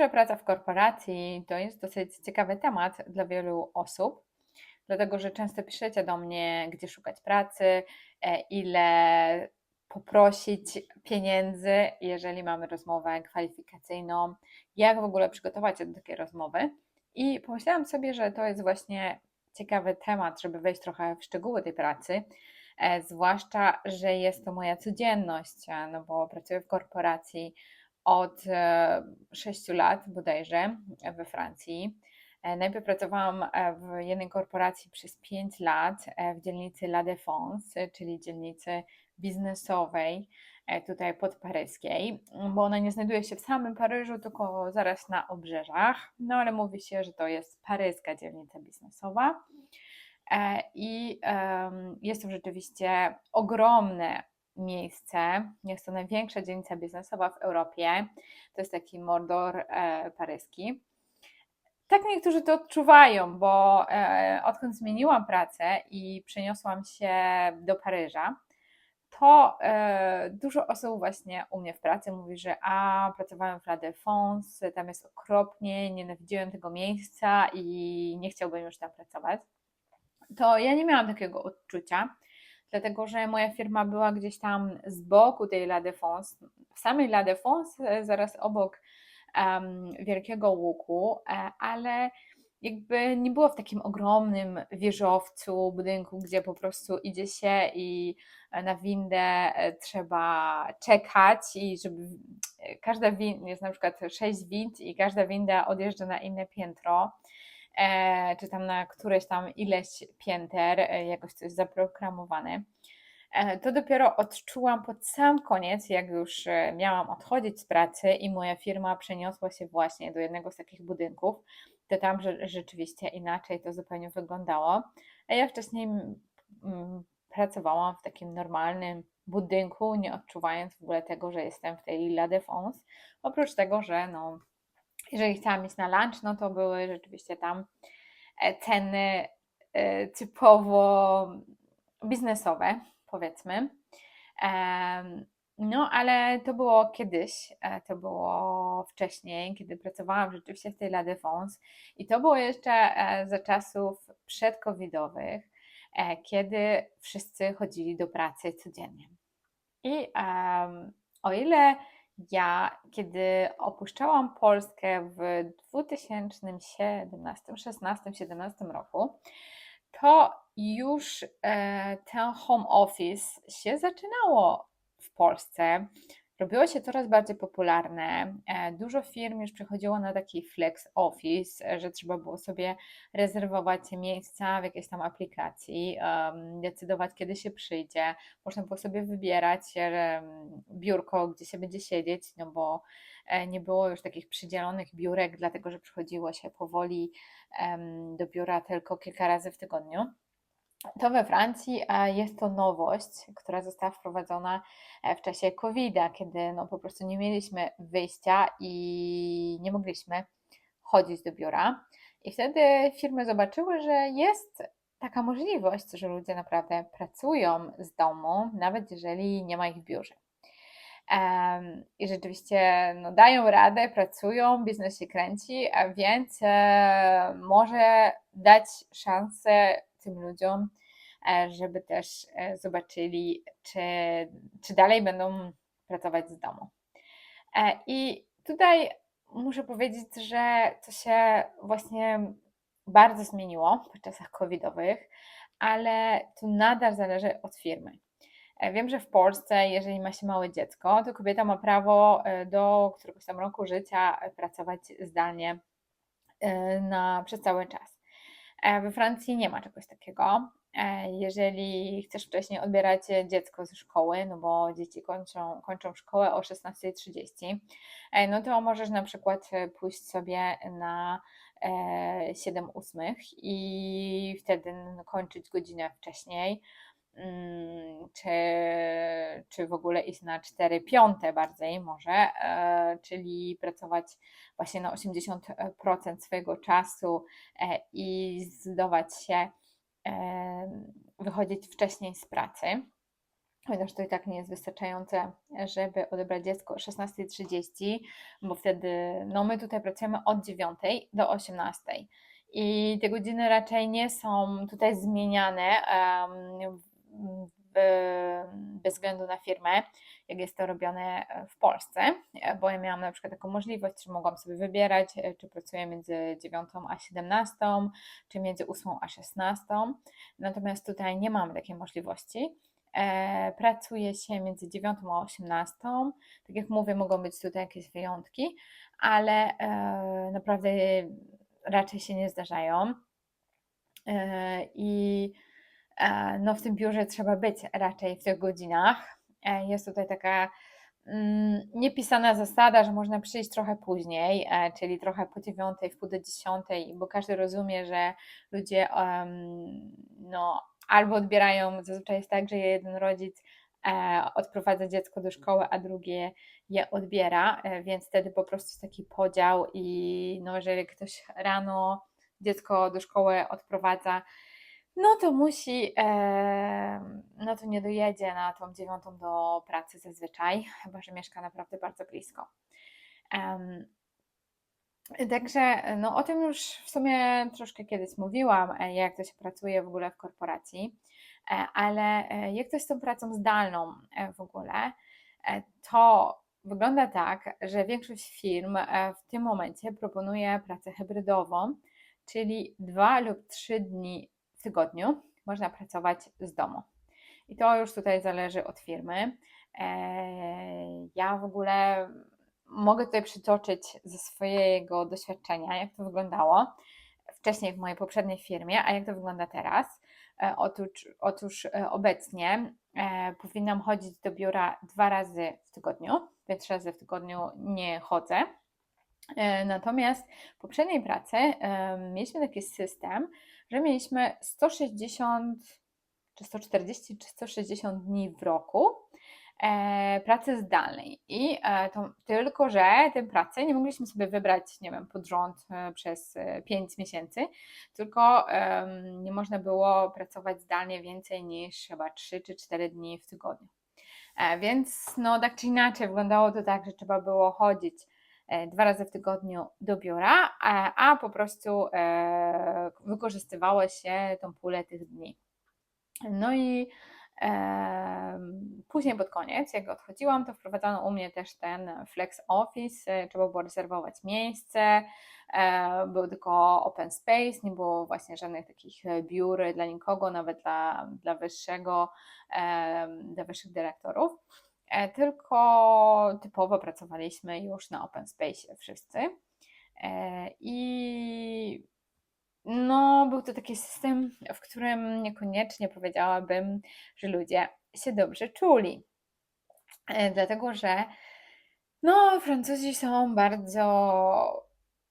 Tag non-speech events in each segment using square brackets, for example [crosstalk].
że praca w korporacji to jest dosyć ciekawy temat dla wielu osób, dlatego że często piszecie do mnie, gdzie szukać pracy, e, ile poprosić pieniędzy, jeżeli mamy rozmowę kwalifikacyjną, jak w ogóle przygotować się do takiej rozmowy. I pomyślałam sobie, że to jest właśnie ciekawy temat, żeby wejść trochę w szczegóły tej pracy, e, zwłaszcza, że jest to moja codzienność, no bo pracuję w korporacji od e, 6 lat bodajże we Francji. E, Najpierw pracowałam e, w jednej korporacji przez 5 lat e, w dzielnicy La Défense, czyli dzielnicy biznesowej e, tutaj podparyskiej, bo ona nie znajduje się w samym Paryżu, tylko zaraz na obrzeżach. No ale mówi się, że to jest paryska dzielnica biznesowa. E, I jest to rzeczywiście ogromne miejsce. Jest to największa dzielnica biznesowa w Europie. To jest taki mordor e, paryski. Tak niektórzy to odczuwają, bo e, odkąd zmieniłam pracę i przeniosłam się do Paryża, to e, dużo osób właśnie u mnie w pracy mówi, że a, pracowałem w La Défense, tam jest okropnie, nienawidziłem tego miejsca i nie chciałbym już tam pracować. To ja nie miałam takiego odczucia, dlatego że moja firma była gdzieś tam z boku tej La Défense, w samej La Défense, e, zaraz obok em, Wielkiego Łuku, e, ale jakby nie było w takim ogromnym wieżowcu, budynku, gdzie po prostu idzie się i e, na windę trzeba czekać i żeby każda winda, jest na przykład sześć wind i każda winda odjeżdża na inne piętro, czy tam na któreś tam ileś pięter, e, jakoś jest zaprogramowane. E, To dopiero odczułam pod sam koniec, jak już e, miałam odchodzić z pracy i moja firma przeniosła się właśnie do jednego z takich budynków, to tam rzeczywiście inaczej to zupełnie wyglądało. A ja wcześniej pracowałam w takim normalnym budynku, nie odczuwając w ogóle tego, że jestem w tej La Défense. Oprócz tego, że no, jeżeli chciałam iść na lunch, no to były rzeczywiście tam e, ceny e, typowo biznesowe, powiedzmy. No, ale to było kiedyś, e, to było wcześniej, kiedy pracowałam rzeczywiście w tej La Défense i to było jeszcze za czasów przedcovidowych, kiedy wszyscy chodzili do pracy codziennie. I em, o ile ja, kiedy opuszczałam Polskę w 2017, 16, 17 roku, to już e, ten home office się zaczynało w Polsce. Robiło się coraz bardziej popularne. E, Dużo firm już przechodziło na taki flex office, e, że trzeba było sobie rezerwować miejsca w jakiejś tam aplikacji, decydować kiedy się przyjdzie. Można było sobie wybierać em, biurko, gdzie się będzie siedzieć, no bo e, nie było już takich przydzielonych biurek, dlatego że przychodziło się powoli do biura tylko kilka razy w tygodniu. To we Francji jest to nowość, która została wprowadzona e, w czasie COVID-a, kiedy no po prostu nie mieliśmy wyjścia i nie mogliśmy chodzić do biura. I wtedy firmy zobaczyły, że jest taka możliwość, że ludzie naprawdę pracują z domu, nawet jeżeli nie ma ich w biurze. I rzeczywiście no, dają radę, pracują, biznes się kręci, a więc e, może dać szansę tym ludziom, e, żeby też e, zobaczyli, czy, czy dalej będą pracować z domu. E, I tutaj muszę powiedzieć, że to się właśnie bardzo zmieniło w czasach covidowych, ale tu nadal zależy od firmy. Wiem, że w Polsce, jeżeli ma się małe dziecko, to kobieta ma prawo do któregoś tam roku życia pracować zdalnie na, przez cały czas. E, We Francji nie ma czegoś takiego. E, Jeżeli chcesz wcześniej odbierać dziecko ze szkoły, no bo dzieci kończą, kończą szkołę o 16.30, e, no to możesz na przykład pójść sobie na e, 7 ósmych i wtedy kończyć godzinę wcześniej czy, czy w ogóle iść na 4 piąte bardziej może, e, czyli pracować właśnie na 80% swojego czasu e, i zdecydować się e, wychodzić wcześniej z pracy. chociaż to i tak nie jest wystarczające, żeby odebrać dziecko o 16.30, bo wtedy, no my tutaj pracujemy od 9 do 18 i te godziny raczej nie są tutaj zmieniane um, bez względu na firmę, jak jest to robione w Polsce, bo ja miałam na przykład taką możliwość, że mogłam sobie wybierać, czy pracuję między 9 a 17, czy między 8 a 16. Natomiast tutaj nie mam takiej możliwości. E, pracuje się między 9 a 18. Tak jak mówię, mogą być tutaj jakieś wyjątki, ale e, naprawdę raczej się nie zdarzają. E, I e, no, w tym biurze trzeba być raczej w tych godzinach. E, jest tutaj taka mm, niepisana zasada, że można przyjść trochę później, czyli trochę po dziewiątej, w pół do dziesiątej, bo każdy rozumie, że ludzie no, albo odbierają, zazwyczaj jest tak, że jeden rodzic odprowadza dziecko do szkoły, a drugie je odbiera, więc wtedy po prostu jest taki podział i no, jeżeli ktoś rano dziecko do szkoły odprowadza, no to musi, no to nie dojedzie na tą dziewiątą do pracy zazwyczaj, [laughs] chyba że mieszka naprawdę bardzo blisko. Także no, o tym już w sumie troszkę kiedyś mówiłam, e, jak to się pracuje w ogóle w korporacji, e, ale e, jak to z tą pracą zdalną w ogóle, to wygląda tak, że większość firm w tym momencie proponuje pracę hybrydową, czyli dwa lub trzy dni tygodniu można pracować z domu. I to już tutaj zależy od firmy. Ja w ogóle mogę tutaj przytoczyć ze swojego doświadczenia, jak to wyglądało wcześniej w mojej poprzedniej firmie, a jak to wygląda teraz. E, otóż, otóż e, obecnie e, powinnam chodzić do biura dwa razy w tygodniu, więc trzy razy w tygodniu nie chodzę. Natomiast w poprzedniej pracy mieliśmy taki system, że mieliśmy 160 czy 140 czy 160 dni w roku, e, pracy zdalnej. I e, to, tylko, że tę pracę nie mogliśmy sobie wybrać, nie wiem, pod rząd e, przez 5 miesięcy, tylko nie można było pracować zdalnie więcej niż chyba 3 czy 4 dni w tygodniu. Więc no tak czy inaczej wyglądało to tak, że trzeba było chodzić dwa razy w tygodniu do biura, a, a po prostu wykorzystywało się tą pulę tych dni. No i Później pod koniec, jak odchodziłam, to wprowadzano u mnie też ten flex office, e, trzeba było rezerwować miejsce, e, był tylko open space, nie było właśnie żadnych takich e, biur dla nikogo, nawet dla, dla wyższego, dla wyższych dyrektorów, tylko typowo pracowaliśmy już na open space wszyscy. I no, był to taki system, w którym niekoniecznie powiedziałabym, że ludzie się dobrze czuli. E, dlatego, że no, Francuzi są bardzo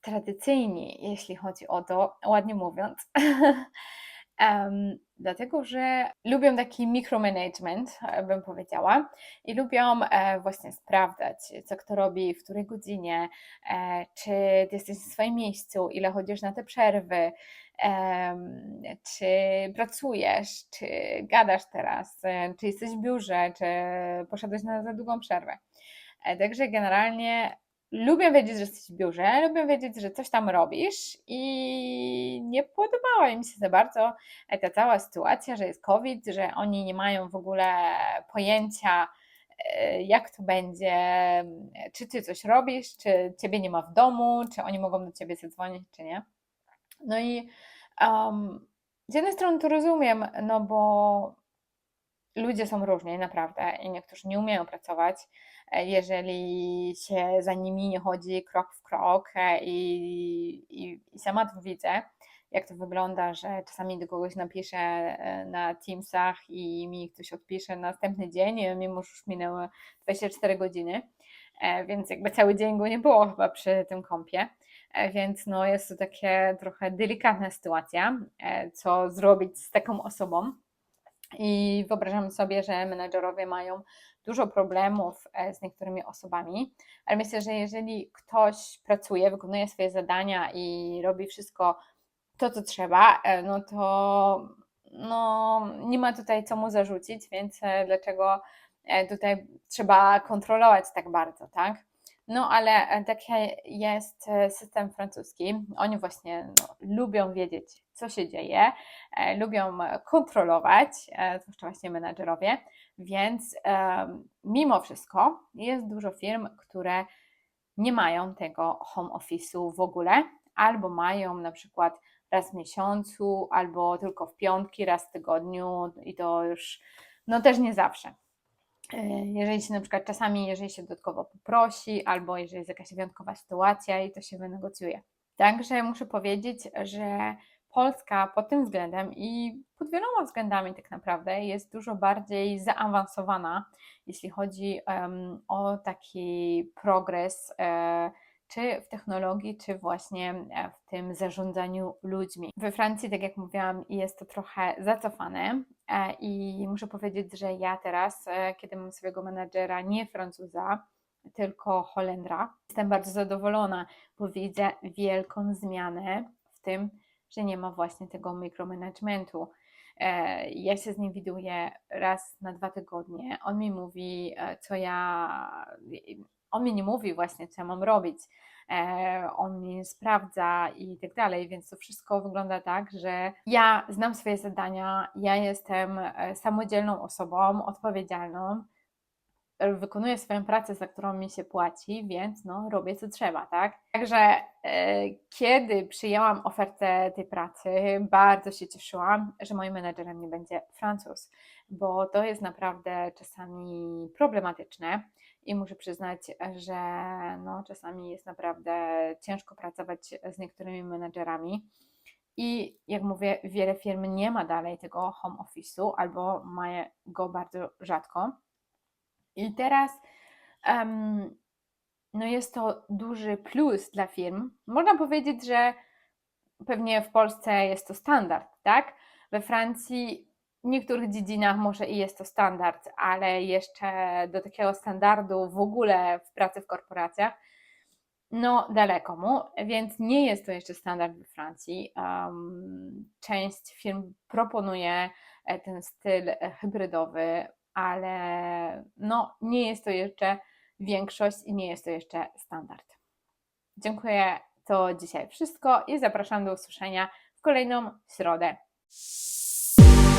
tradycyjni, jeśli chodzi o to, ładnie mówiąc. [laughs] Um, dlatego, że lubią taki micromanagement, e, bym powiedziała, i lubią e, właśnie sprawdzać, co kto robi, w której godzinie, e, czy jesteś w swoim miejscu, ile chodzisz na te przerwy, e, czy pracujesz, czy gadasz teraz, e, czy jesteś w biurze, czy poszedłeś na za długą przerwę. E, także generalnie lubię wiedzieć, że jesteś w biurze, lubię wiedzieć, że coś tam robisz i nie podobała mi się za bardzo ta cała sytuacja, że jest COVID, że oni nie mają w ogóle pojęcia, e, jak to będzie, czy ty coś robisz, czy ciebie nie ma w domu, czy oni mogą do ciebie zadzwonić, czy nie. No i um, z jednej strony to rozumiem, no bo ludzie są różni, naprawdę, i niektórzy nie umieją pracować, e, jeżeli się za nimi nie chodzi krok w krok e, i, i, i sama to widzę, jak to wygląda, że czasami do kogoś napiszę e, na Teamsach i mi ktoś odpisze następny dzień, mimo że już minęły 24 godziny, więc jakby cały dzień go nie było chyba przy tym kąpie, więc no jest to takie trochę delikatna sytuacja, co zrobić z taką osobą, i wyobrażam sobie, że menedżerowie mają dużo problemów e, z niektórymi osobami, ale myślę, że jeżeli ktoś pracuje, wykonuje swoje zadania i robi wszystko to, co trzeba, e, no to no, nie ma tutaj co mu zarzucić, więc e, dlaczego tutaj trzeba kontrolować tak bardzo, tak? No ale e, taki jest e, system francuski. Oni właśnie no, lubią wiedzieć, co się dzieje, e, lubią e, kontrolować, e, zwłaszcza właśnie menadżerowie, więc em, mimo wszystko jest dużo firm, które nie mają tego home office'u w ogóle, albo mają na przykład raz w miesiącu, albo tylko w piątki, raz w tygodniu i to już no też nie zawsze. E, Jeżeli się na przykład czasami, jeżeli się dodatkowo poprosi, albo jeżeli jest jakaś wyjątkowa sytuacja i to się wynegocjuje. Także muszę powiedzieć, że Polska pod tym względem i pod wieloma względami tak naprawdę jest dużo bardziej zaawansowana, jeśli chodzi em, o taki progres, e, czy w technologii, czy właśnie e, w tym zarządzaniu ludźmi. We Francji, tak jak mówiłam, jest to trochę zacofane i muszę powiedzieć, że ja teraz, e, kiedy mam swojego menadżera nie Francuza, tylko Holendra, jestem bardzo zadowolona, bo widzę wielką zmianę w tym, że nie ma właśnie tego mikromanagementu. E, Ja się z nim widuję raz na dwa tygodnie. On mi mówi, e, co ja. On mi nie mówi właśnie, co ja mam robić. E, On mi sprawdza i tak dalej, więc to wszystko wygląda tak, że ja znam swoje zadania, ja jestem e, samodzielną osobą, odpowiedzialną wykonuję swoją pracę, za którą mi się płaci, więc no, robię co trzeba, tak? Także e, kiedy przyjęłam ofertę tej pracy, bardzo się cieszyłam, że moim menedżerem nie będzie Francuz, bo to jest naprawdę czasami problematyczne i muszę przyznać, że no, czasami jest naprawdę ciężko pracować z niektórymi menedżerami. I jak mówię, wiele firm nie ma dalej tego home office'u albo ma go bardzo rzadko. I teraz em, no jest to duży plus dla firm. Można powiedzieć, że pewnie w Polsce jest to standard, tak? We Francji w niektórych dziedzinach może i jest to standard, ale jeszcze do takiego standardu w ogóle w pracy w korporacjach, no daleko mu, więc nie jest to jeszcze standard we Francji. Um, część firm proponuje e, ten styl e, hybrydowy, ale no nie jest to jeszcze większość i nie jest to jeszcze standard. Dziękuję, to dzisiaj wszystko i zapraszam do usłyszenia w kolejną środę.